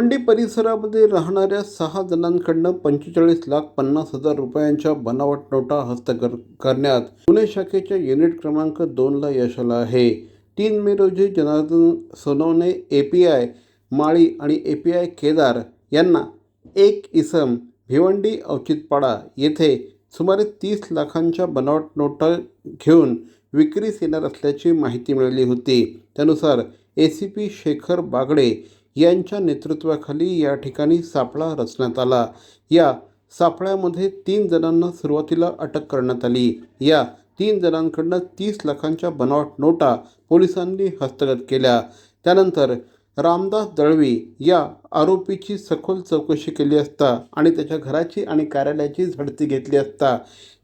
भिवंडी परिसरामध्ये राहणाऱ्या सहा जणांकडनं पंचेचाळीस लाख पन्नास हजार रुपयांच्या बनावट नोटा हस्तगत करण्यात पुणे शाखेच्या युनिट क्रमांक दोनला यश आलं आहे. तीन मे रोजी Janardan Sonawane A P I Mali आणि ए पी आय केदार यांना एक इसम भिवंडी औचितपाडा येथे सुमारे तीस लाखांच्या बनावट नोटा घेऊन विक्रीस येणार असल्याची माहिती मिळाली होती. त्यानुसार A C P Shekhar Bagade यांच्या नेतृत्वाखाली या ठिकाणी सापळा रचण्यात आला. या सापळ्यामध्ये तीन जणांना सुरुवातीला अटक करण्यात आली. या तीन जणांकडनं तीस लाखांच्या बनावट नोटा पोलिसांनी हस्तगत केल्या. त्यानंतर रामदास दळवी या आरोपीची सखोल चौकशी केली असता आणि त्याच्या घराची आणि कार्यालयाची झडती घेतली असता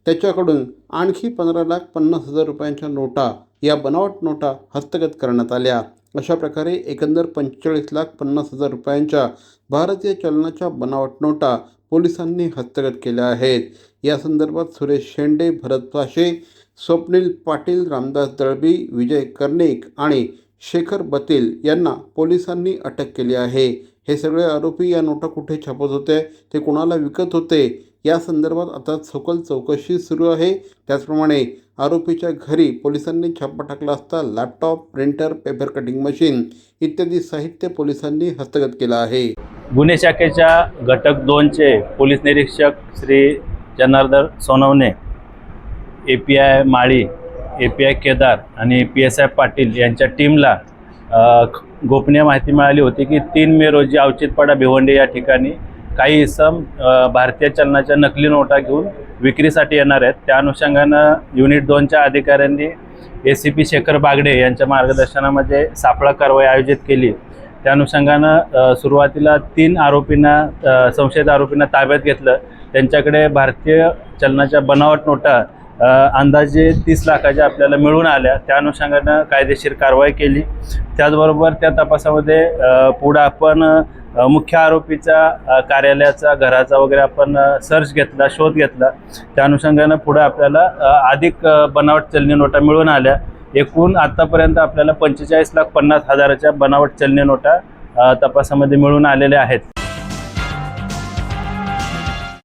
त्याच्याकडून आणखी पंधरा लाख पन्नास हजार रुपयांच्या नोटा या बनावट नोटा हस्तगत करण्यात आल्या. अशा प्रकारे एकंदर पंचेचाळीस लाख पन्नास हजार रुपयांच्या भारतीय चलनाच्या बनावट नोटा पोलिसांनी हस्तगत केल्या आहेत. या संदर्भात सुरेश शेंडे भरत पाशे स्वप्नील पाटील रामदास दळबी विजय कर्णिक आणि शेखर बतील यांना पोलिसांनी अटक केली आहे. हे सगळे आरोपी या नोटा कुठे छापत होते ते कोणाला विकत होते? या संदर्भात आता सखोल चौकशी सुरू आहे. त्याचप्रमाणे आरोपीच्या घरी पोलिसांनी छापा टाकला असता laptop printer paper cutting machine इत्यादी साहित्य पोलिसांनी हस्तगत केलं आहे. गुन्हे शाखेच्या घटक दोनचे पोलीस निरीक्षक Shri Janardan Sonawane A P I Mali A P I Kedar आणि पी एस आय पाटील यांच्या टीमला गोपनीय माहिती मिळाली होती की तीन मे रोजी अवचितपाडा भिवंडी या ठिकाणी काही इसम भारतीय चलनाच्या नकली नोटा घेऊन विक्रीसाठी येणार आहेत. त्या अनुषंगानं युनिट दोनच्या अधिकाऱ्यांनी A C P Shekhar Bagade यांच्या मार्गदर्शनामध्ये सापळा कारवाई आयोजित केली. त्या अनुषंगानं सुरुवातीला तीन आरोपींना संशयित आरोपींना ताब्यात घेतलं. त्यांच्याकडे भारतीय चलनाच्या बनावट नोटा अंदाजे तीस लाखाच्या आपल्याला मिळून आल्या. त्या अनुषंगानं कायदेशीर कारवाई केली. त्याचबरोबर त्या तपासामध्ये पुढं आपण मुख्य आरोपीचा कार्यालयाचा घराचा वगैरे आपण सर्च घेतला शोध घेतला. त्या अनुषंगानं पुढं आपल्याला अधिक बनावट चलनी नोटा मिळून आल्या. एकूण आत्तापर्यंत आपल्याला पंचेचाळीस लाख पन्नास हजाराच्या बनावट चलनी नोटा तपासामध्ये मिळून आलेल्या आहेत.